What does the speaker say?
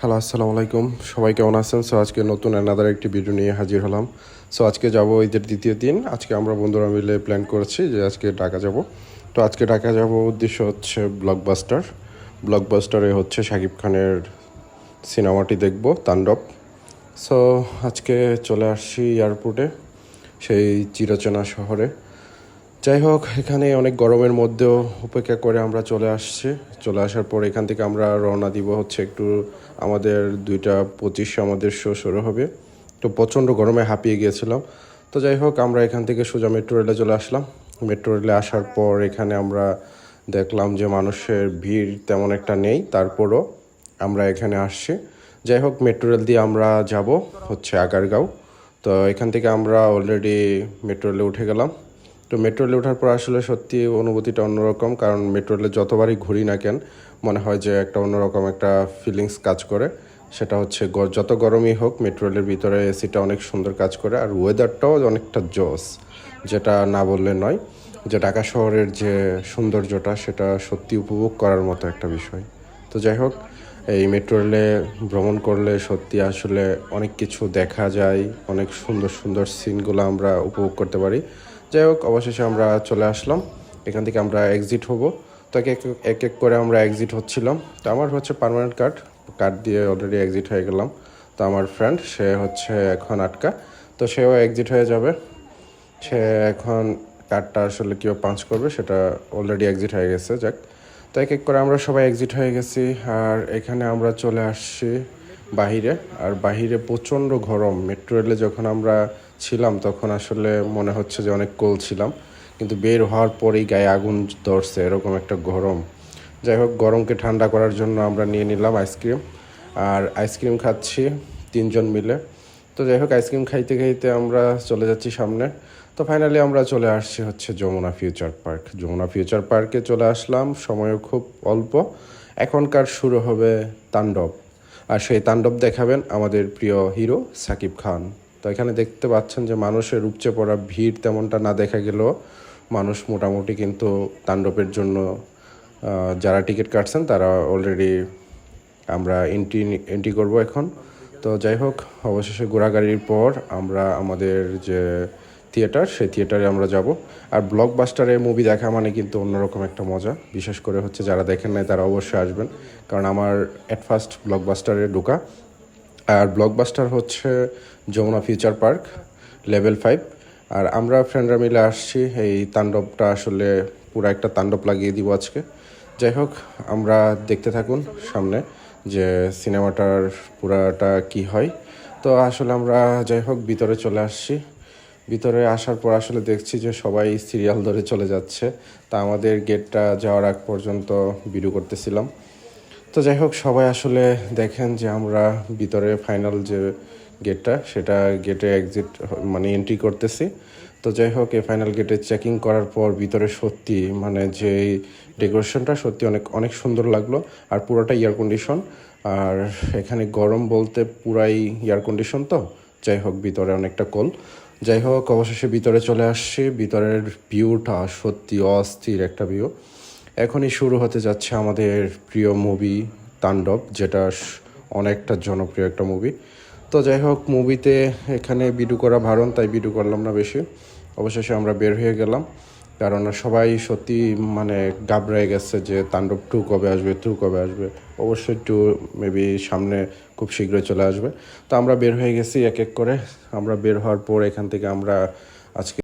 Hello আসসালামু আলাইকুম সবাই কেমন আছেন? সো আজকে নতুন অ্যানাদার একটি ভিডিও নিয়ে হাজির হলাম। সো আজকে যাব ঈদের দ্বিতীয় দিন। আজকে আমরা বন্ধুরা মিলে প্ল্যান করেছি যে আজকে ঢাকা যাব। তো আজকে ঢাকা যাব উদ্দেশ্য হচ্ছে ব্লকবাস্টার ব্লকবাস্টারে হচ্ছে শাকিব খানের সিনেমাটি দেখব, তাণ্ডব। সো আজকে চলে আসছি এয়ারপোর্টে সেই চিরচেনা শহরে। যাই হোক, এখানে অনেক গরমের মধ্যেও উপেক্ষা করে আমরা চলে আসছি। চলে আসার পর এখান থেকে আমরা রওনা দিব হচ্ছে একটু আমাদের দুইটা পঁচিশে আমাদের শো শুরু হবে। তো প্রচণ্ড গরমে হাঁপিয়ে গিয়েছিলাম। তো যাই হোক, আমরা এখান থেকে সোজা মেট্রো রেলে চলে আসলাম। মেট্রো রেলে আসার পর এখানে আমরা দেখলাম যে মানুষের ভিড় তেমন একটা নেই, তারপরও আমরা এখানে আসছি। যাই হোক, মেট্রো রেল দিয়ে আমরা যাব হচ্ছে আগারগাঁও। তো এখান থেকে আমরা অলরেডি মেট্রো রেলে উঠে গেলাম। তো মেট্রো রেলে ওঠার পর আসলে সত্যি অনুভূতিটা অন্যরকম, কারণ মেট্রো রেলে যতবারই ঘুরি না কেন, মনে হয় যে একটা অন্যরকম একটা ফিলিংস কাজ করে। সেটা হচ্ছে যত গরমই হোক মেট্রো রেলের ভিতরে এসিটা অনেক সুন্দর কাজ করে, আর ওয়েদারটাও অনেকটা জস যেটা না বললে নয় যে ঢাকা শহরের যে সৌন্দর্যটা, সেটা সত্যি উপভোগ করার মতো একটা বিষয়। তো যাই হোক, এই মেট্রো রেলে ভ্রমণ করলে সত্যি আসলে অনেক কিছু দেখা যায়, অনেক সুন্দর সুন্দর সিনগুলো আমরা উপভোগ করতে পারি। যাই হোক অবশেষে আমরা চলে আসলাম। এখান থেকে আমরা এক্সিট হব। তো এক এক এক করে আমরা এক্সিট হচ্ছিলাম। তো আমার হচ্ছে পার্মানেন্ট কার্ড কার্ড দিয়ে অলরেডি এক্সিট হয়ে গেলাম। তো আমার ফ্রেন্ড সে হচ্ছে এখন আটকা। তো সেও এক্সিট হয়ে যাবে। সে এখন কার্ডটা আসলে কেউ পাঞ্চ করবে, সেটা অলরেডি এক্সিট হয়ে গেছে, যাক। তো এক এক করে আমরা সবাই এক্সিট হয়ে গেছি। আর এখানে আমরা চলে আসছি বাহিরে। আর বাহিরে প্রচণ্ড গরম। মেট্রো রেলে যখন আমরা ছিলাম, তখন আসলে মনে হচ্ছে যে অনেক কোল ছিলাম। কিন্তু বের হওয়ার পরেই গায়ে আগুন ধরছে, এরকম একটা গরম। যাই হোক, গরমকে ঠান্ডা করার জন্য আমরা নিয়ে নিলাম আইসক্রিম আর আইসক্রিম খাচ্ছি তিনজন মিলে। তো যাই হোক আইসক্রিম খাইতে খাইতে আমরা চলে যাচ্ছি সামনে। তো ফাইনালি আমরা চলে আসছি হচ্ছে Jamuna future park Jamuna future পার্কে চলে আসলাম, সময়ও খুব অল্প। এখনকার শুরু হবে তাণ্ডব। আর সেই তাণ্ডব দেখাবেন আমাদের প্রিয় হিরো সাকিব খান। তো এখানে দেখতে পাচ্ছেন যে মানুষের উপচে পড়া ভিড় তেমনটা না দেখা গেলেও মানুষ মোটামুটি কিন্তু তাণ্ডবের জন্য যারা টিকিট কাটছেন তারা অলরেডি আমরা এন্ট্রি এন্ট্রি করব এখন। তো যাই হোক, অবশেষে ঘোরাগাড়ির পর আমরা আমাদের যে থিয়েটার সেই থিয়েটারে আমরা যাব। আর ব্লকবাস্টারে মুভি দেখা মানে কিন্তু অন্যরকম একটা মজা। বিশেষ করে হচ্ছে যারা দেখেন নাই তারা অবশ্যই আসবেন। কারণ আমার অ্যাট ফার্স্ট ব্লকবাস্টারে ঢোকা। আর ব্লকবাস্টার হচ্ছে Jamuna future park level five আর আমরা ফ্রেন্ডরা মিলে আসছি, এই তাণ্ডবটা আসলে পুরো একটা তাণ্ডব লাগিয়ে দিব আজকে। যাই হোক, আমরা দেখতে থাকুন সামনে যে সিনেমাটার পুরাটা কি হয়। তো আসলে আমরা যাই হোক, ভিতরে চলে আসছি। ভিতরে আসার পর আসলে দেখছি যে সবাই সিরিয়াল ধরে চলে যাচ্ছে। তা আমাদের গেটটা যাওয়ার আগ পর্যন্ত ভিডিও করতেছিলাম। তো যাই হোক, সবাই আসলে দেখেন যে আমরা ভিতরে ফাইনাল যে গেটটা সেটা গেটে এক্সিট মানে এন্ট্রি করতেছি। তো যাই হোক, এই ফাইনাল গেটে চেকিং করার পর ভিতরে সত্যি মানে যে ডেকোরেশনটা সত্যি অনেক অনেক সুন্দর লাগল। আর পুরোটা এয়ার কন্ডিশন আর এখানে গরম বলতে পুরাই এয়ার কন্ডিশন তো। যাই হোক, ভিতরে অনেকটা কোল যাই হোক, অবশেষে ভিতরে চলে আসছি। ভিতরের ভিউটা সত্যি অস্থির একটা ভিউ এখনই শুরু হতে যাচ্ছে আমাদের প্রিয় মুভি তাণ্ডব, যেটা অনেকটা জনপ্রিয় একটা মুভি তো যাই হোক মুভিতে এখানে ভিডিও করা ভারণ, তাই ভিডিও করলাম না বেশি। অবশেষে আমরা বের হয়ে গেলাম। কারণ সবাই সত্যি মানে গাবড়ায় গেছে যে তাণ্ডব টু কবে আসবে টু কবে আসবে। অবশ্যই টু মেবি সামনে খুব শীঘ্রই চলে আসবে। তো আমরা বের হয়ে গেছি এক এক করে। আমরা বের হওয়ার পর এখান থেকে আমরা আজকে